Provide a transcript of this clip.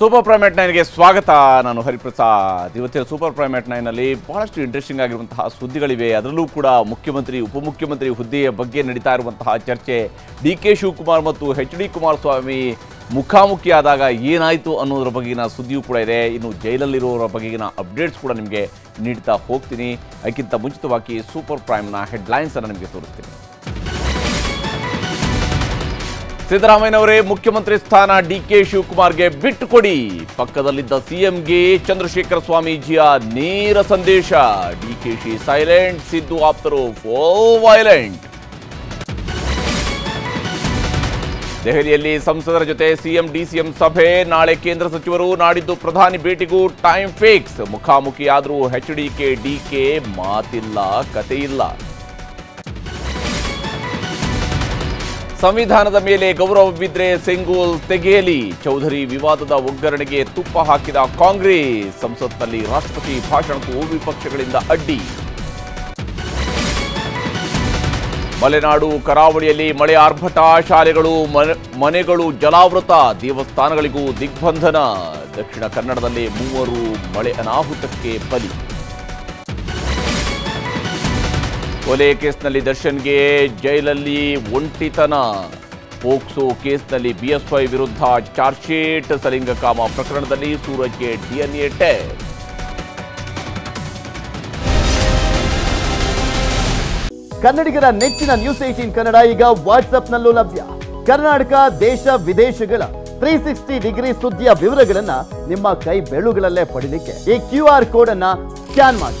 Super primate ನೈನ್ಗೆ ಸ್ವಾಗತ. ನಾನು ಹರಿಪ್ರಸಾದ್. ಇವತ್ತಿನ ಸೂಪರ್ ಪ್ರೈಮೇಟ್ ನೈನಲ್ಲಿ ಬಹಳಷ್ಟು ಇಂಟ್ರೆಸ್ಟಿಂಗ್ ಆಗಿರುವಂತಹ ಸುದ್ದಿಗಳಿವೆ. ಅದರಲ್ಲೂ ಕೂಡ ಮುಖ್ಯಮಂತ್ರಿ, ಉಪಮುಖ್ಯಮಂತ್ರಿ ಹುದ್ದೆಯ ಬಗ್ಗೆ ನಡೀತಾ ಇರುವಂತಹ ಚರ್ಚೆ. ಡಿ ಕೆ ಶಿವಕುಮಾರ್ ಮತ್ತು ಎಚ್ ಡಿ ಕುಮಾರಸ್ವಾಮಿ ಮುಖಾಮುಖಿಯಾದಾಗ ಏನಾಯಿತು ಅನ್ನೋದ್ರ ಬಗೆಗಿನ ಸುದ್ದಿಯೂ ಕೂಡ ಇದೆ. ಇನ್ನು ಜೈಲಲ್ಲಿರುವವರ ಬಗೆಗಿನ ಅಪ್ಡೇಟ್ಸ್ ಕೂಡ ನಿಮಗೆ ನೀಡ್ತಾ ಹೋಗ್ತೀನಿ. ಅದಕ್ಕಿಂತ ಮುಂಚಿತವಾಗಿ ಸೂಪರ್ ಪ್ರೈಮ್ನ ಹೆಡ್ಲೈನ್ಸನ್ನು ನಿಮಗೆ ತೋರಿಸ್ತೀನಿ. ಸಿದ್ದರಾಮಯ್ಯನವರೇ, ಮುಖ್ಯಮಂತ್ರಿ ಸ್ಥಾನ ಡಿಕೆ ಶಿವಕುಮಾರ್ಗೆ ಬಿಟ್ಟು ಕೊಡಿ. ಪಕ್ಕದಲ್ಲಿದ್ದ ಸಿಎಂಗೆ ಚಂದ್ರಶೇಖರ ಸ್ವಾಮೀಜಿಯ ನೇರ ಸಂದೇಶ. ಡಿಕೆಶಿ ಸೈಲೆಂಟ್, ಸಿದ್ದು ಆಪ್ತರು ಫೋ ವೈಲೆಂಟ್. ದೆಹಲಿಯಲ್ಲಿ ಸಂಸದರ ಜೊತೆ ಸಿಎಂ ಡಿಸಿಎಂ ಸಭೆ. ನಾಳೆ ಕೇಂದ್ರ ಸಚಿವರು ನಾಡಿದ್ದು ಪ್ರಧಾನಿ ಭೇಟಿಗೂ time fix. ಮುಖಾಮುಖಿಯಾದರೂ H D K D K ಮಾತಿಲ್ಲ ಕತೆ ಸಂವಿಧಾನದ ಮೇಲೆ ಗೌರವ ಬಿದ್ರೆ ಸೆಂಗೋಲ್ ತೆಗೆಯಲಿ. ಚೌಧರಿ ವಿವಾದದ ಒಗ್ಗರಣೆಗೆ ತುಪ್ಪ ಹಾಕಿದ ಕಾಂಗ್ರೆಸ್. ಸಂಸತ್ನಲ್ಲಿ ರಾಷ್ಟ್ರಪತಿ ಭಾಷಣಕ್ಕೂ ವಿಪಕ್ಷಗಳಿಂದ ಅಡ್ಡಿ. ಮಲೆನಾಡು, ಕರಾವಳಿಯಲ್ಲಿ ಮಳೆ ಆರ್ಭಟ, ಶಾಲೆಗಳು ಮನೆಗಳು ಜಲಾವೃತ, ದೇವಸ್ಥಾನಗಳಿಗೂ ದಿಗ್ಬಂಧನ. ದಕ್ಷಿಣ ಕನ್ನಡದಲ್ಲಿ ಮೂವರು ಮಳೆ ಅನಾಹುತಕ್ಕೆ ಬಲಿ. ಕೊಲೆ ಕೇಸ್ನಲ್ಲಿ ದರ್ಶನ್ಗೆ ಜೈಲಲ್ಲಿ ಒಂಟಿತನ. ಪೋಕ್ಸೋ ಕೇಸ್ನಲ್ಲಿ ಬಿಎಸ್ವೈ ವಿರುದ್ಧ ಚಾರ್ಜ್ ಶೀಟ್ ಸಲಿಂಗಕಾಮ ಪ್ರಕರಣದಲ್ಲಿ ಸೂರಜ್ಗೆ ಡಿಎನ್ಎ ಟೆಸ್ಟ್. ಕನ್ನಡಿಗರ ನೆಚ್ಚಿನ ನ್ಯೂಸ್ ಏಟೀನ್ ಕನ್ನಡ ಈಗ ವಾಟ್ಸ್ಆಪ್ನಲ್ಲೂ ಲಭ್ಯ. ಕರ್ನಾಟಕ, ದೇಶ, ವಿದೇಶಗಳ ತ್ರೀ ಸಿಕ್ಸ್ಟಿ ಡಿಗ್ರಿ ಸುದ್ದಿಯ ವಿವರಗಳನ್ನ ನಿಮ್ಮ ಕೈ ಬೆಳುಗಳಲ್ಲೇ ಪಡೀಲಿಕ್ಕೆ ಈ ಕ್ಯೂ ಆರ್ ಕೋಡ್ ಅನ್ನ ಸ್ಕ್ಯಾನ್ ಮಾಡಿ.